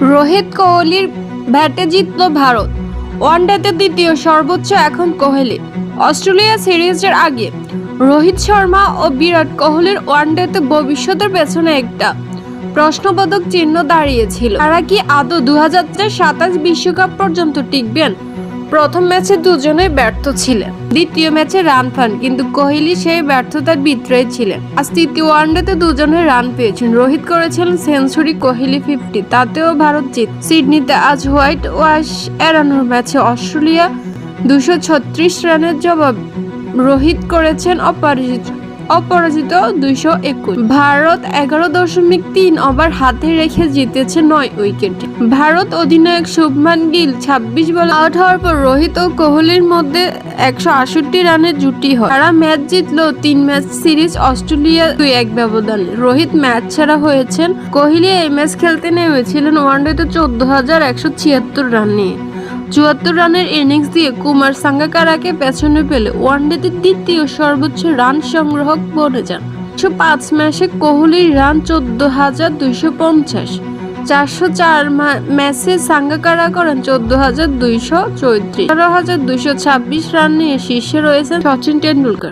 রোহিত কোহলির ব্যাটে জিতল ভারত। ওয়ানডেতে দ্বিতীয়, সর্বোচ্চ এখন কোহলি। অস্ট্রেলিয়া সিরিজের আগে রোহিত শর্মা ও বিরাট কোহলির ওয়ানডেতে ভবিষ্যতের পেছনে একটা প্রশ্নবোধক চিহ্ন দাঁড়িয়েছিল। তারা কি আদৌ দু সাতাশ বিশ্বকাপ পর্যন্ত টিকবেন? প্রথম ম্যাচে দুজনেই ব্যর্থ ছিলেন। দ্বিতীয় ম্যাচে রান পান, কিন্তু কোহলি সেই ব্যর্থতার বিত্রয় ছিলেন। আজ তৃতীয় ওয়ানডেতে দুজনে রান পেয়েছেন। রোহিত করেছেন সেঞ্চুরি, কোহলি ফিফটি, তাতেও ভারত জিত। সিডনিতে আজ হোয়াইট ওয়াশ এড়ানোর ম্যাচে অস্ট্রেলিয়া দুশো রানের জবাব। রোহিত করেছেন অপরাজিত। অপরাজিত দুইশো একুশ। ভারত এগারো দশমিক তিন ওভার হাতে রেখে জিতেছে নয় উইকেট। ভারত অধিনায়ক শুভমান গিল ছাব্বিশ বলে আউট হওয়ার পর রোহিত ও কোহলির মধ্যে একশো আষট্টি রানের জুটি হয়। তারা ম্যাচ জিতলো তিন ম্যাচ সিরিজ অস্ট্রেলিয়া দুই এক ব্যবধান। রোহিত ম্যাচ ছাড়া হয়েছেন। কোহলি এই ম্যাচ খেলতে নেমেছিলেন ওয়ানডেতে চোদ্দ হাজার একশো ছিয়াত্তর রান। নিয়ে চুয়াত্তর রানের ইনিংস দিয়ে কুমার সাঙ্গাকারাকে পেছনে পেলে ওয়ানডেতে তৃতীয় সর্বোচ্চ রান সংগ্রাহক বনে যান। একশো পাঁচ ম্যাচে কোহলির রান চোদ্দ হাজার দুইশো পঞ্চাশ। চারশো চার ম্যাচে সাঙ্গাকারা করেন চোদ্দ হাজার দুইশো চৌত্রিশ। তেরো হাজার দুইশো ছাব্বিশ রান নিয়ে শীর্ষে রয়েছেন সচিন টেন্ডুলকার